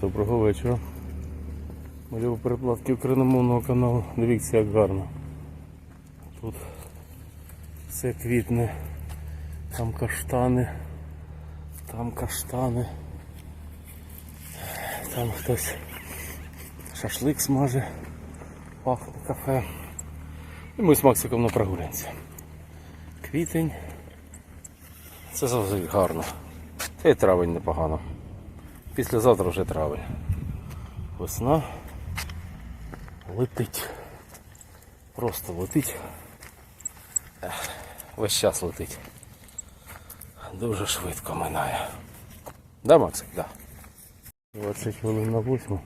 Доброго вечора. Малюю передплатки україномовного каналу. Дивіться, як гарно. Тут все квітне. Там каштани. Там каштани. Там хтось шашлик смаже. Пахне кафе. І ми з Максиком на прогулянці. Квітень. Це завжди гарно. Та й травень непогано. Післязавтра вже травень. Весна летить. Просто летить. Весь час летить. Дуже швидко минає. Да, Максик? Да. 20 хвилин на 8.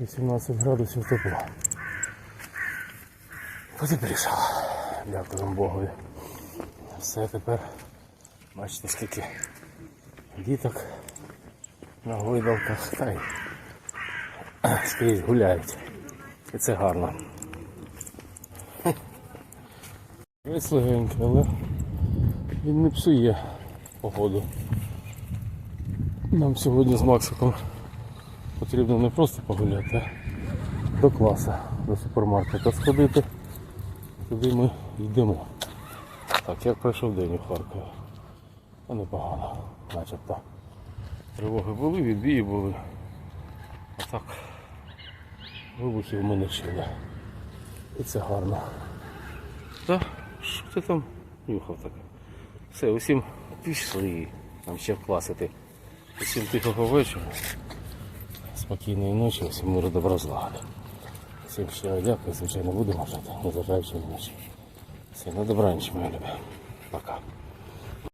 18 градусів тепло. тепла. Потеплішало. Дякуємо Богові. Все тепер. Бачите, скільки діток на гойдалках та й скрізь гуляють. І це гарно. Весь легенький, але він не псує погоду. Нам сьогодні з Максиком потрібно не просто погуляти, а до класу, до супермаркету сходити. Туди ми йдемо. Так, як пройшов день у Харкові. Та непогано, начебто. Тривоги були, відбії були. А так вибухів ми не чули. І це гарно. Та, що ти там нюхав так? Все, усім пішли. Нам ще вкласити. Усім тихого вечора. Спокійної ночі, усім миру добра злагоди. Всім щиро дякую, звичайно, будемо жити, незважаючи на ночі. Всім на добраніч, мої любі. Пока.